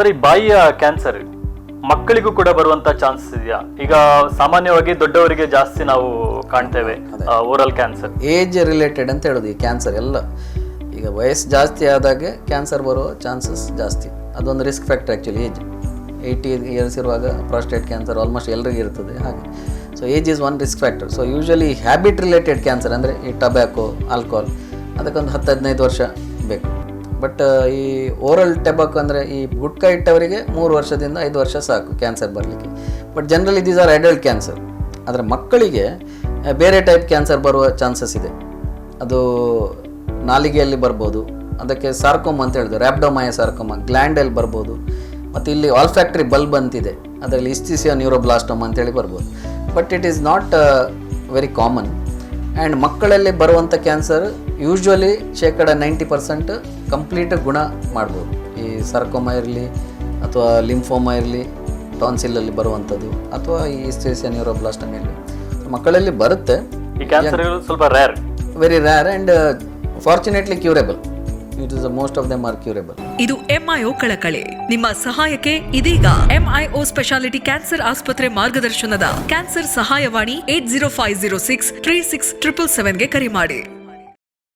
Sir ಈ ಬಾಯಿಯ cancer ಮಕ್ಕಳಿಗೂ ಕೂಡ ಬರುವಂತ ಚಾನ್ಸಸ್ ಇದೆಯಾ? ಈಗ ಸಾಮಾನ್ಯವಾಗಿ ದೊಡ್ಡವರಿಗೆ ಜಾಸ್ತಿ ನಾವು ಕಾಣ್ತೇವೆ ಓರಲ್ ಕ್ಯಾನ್ಸರ್ ಏಜ್ ರಿಲೇಟೆಡ್ ಅಂತ ಹೇಳೋದು ಈ ಕ್ಯಾನ್ಸರ್ ಎಲ್ಲ. ಈಗ ವಯಸ್ಸು ಜಾಸ್ತಿ ಆದಾಗೆ ಕ್ಯಾನ್ಸರ್ ಬರುವ ಚಾನ್ಸಸ್ ಜಾಸ್ತಿ. ಅದೊಂದು risk factor actually age eighty years ಇರುವಾಗ ಪ್ರಾಸ್ಟೇಟ್ ಕ್ಯಾನ್ಸರ್ ಆಲ್ಮೋಸ್ಟ್ ಎಲ್ರಿಗೂ ಇರ್ತದೆ ಹಾಗೆ. So age is one risk factor so usually habit related cancer ಅಂದರೆ ಈ ಟಬ್ಯಾಕೋ ಆಲ್ಕೋಹಾಲ್ ಅದಕ್ಕೊಂದು ಹತ್ತು ಹದಿನೈದು ವರ್ಷ ಬೇಕು. ಬಟ್ ಈ ಓರಲ್ ಟೆಬಕ್ ಅಂದರೆ ಈ ಗುಟ್ಕಾ ಇಟ್ಟವರಿಗೆ ಮೂರು ವರ್ಷದಿಂದ ಐದು ವರ್ಷ ಸಾಕು ಕ್ಯಾನ್ಸರ್ ಬರಲಿಕ್ಕೆ. But generally these are adult cancer ಆದರೆ ಮಕ್ಕಳಿಗೆ ಬೇರೆ ಟೈಪ್ ಕ್ಯಾನ್ಸರ್ ಬರುವ ಚಾನ್ಸಸ್ ಇದೆ. ಅದು ನಾಲಿಗೆಯಲ್ಲಿ ಬರ್ಬೋದು. ಅದಕ್ಕೆ ಸಾರ್ಕೋಮ್ ಅಂತ ಹೇಳಿದ್ರು ರ್ಯಾಪ್ಡೋಮಯ ಸಾರ್ಕೋಮ ಗ್ಲ್ಯಾಂಡಲ್ಲಿ ಬರ್ಬೋದು. ಮತ್ತು ಇಲ್ಲಿ ಆಲ್ಫ್ಯಾಕ್ಟ್ರಿ ಬಲ್ಬ್ ಅಂತಿದೆ. ಅದರಲ್ಲಿ ಇಸ್ತಿಸಿಯೋ ನ್ಯೂರೋಬ್ಲಾಸ್ಟೋಮ್ ಅಂತೇಳಿ ಬರ್ಬೋದು. But it is not very common and ಮಕ್ಕಳಲ್ಲಿ ಬರುವಂಥ ಕ್ಯಾನ್ಸರ್ ಯೂಶ್ವಲಿ ಶೇಕಡ ನೈಂಟಿ ಪರ್ಸೆಂಟ್ ಕಂಪ್ಲೀಟ್ ಗುಣ ಮಾಡ್ಬೋದು. ಈ ಸರ್ಕೋಮ ಇರಲಿ ಅಥವಾ ಲಿಂಫೋಮ ಇರಲಿ ಟಾನ್ಸಿಲಲ್ಲಿ ಬರುವಂಥದ್ದು ಅಥವಾ ಈ ಸ್ಟೇಷನ್ ನ್ಯೂರೋಬ್ಲಾಸ್ಟಮ್ ಇರಲಿ. ಮಕ್ಕಳಲ್ಲಿ ಬರುತ್ತೆ. ಸ್ವಲ್ಪ rare very rare and fortunately curable it is most of them are curable ಇದು ಎಂಐಒ ಕಳಕಳಿ. ನಿಮ್ಮ ಸಹಾಯಕ್ಕೆ ಇದೀಗ ಎಂಐಒ ಸ್ಪೆಷಾಲಿಟಿ ಕ್ಯಾನ್ಸರ್ ಆಸ್ಪತ್ರೆ ಮಾರ್ಗದರ್ಶನದ ಕ್ಯಾನ್ಸರ್ ಸಹಾಯವಾಣಿ eight zero five zero six three six triple ಸೆವೆನ್ಗೆ ಕರೆ ಮಾಡಿ.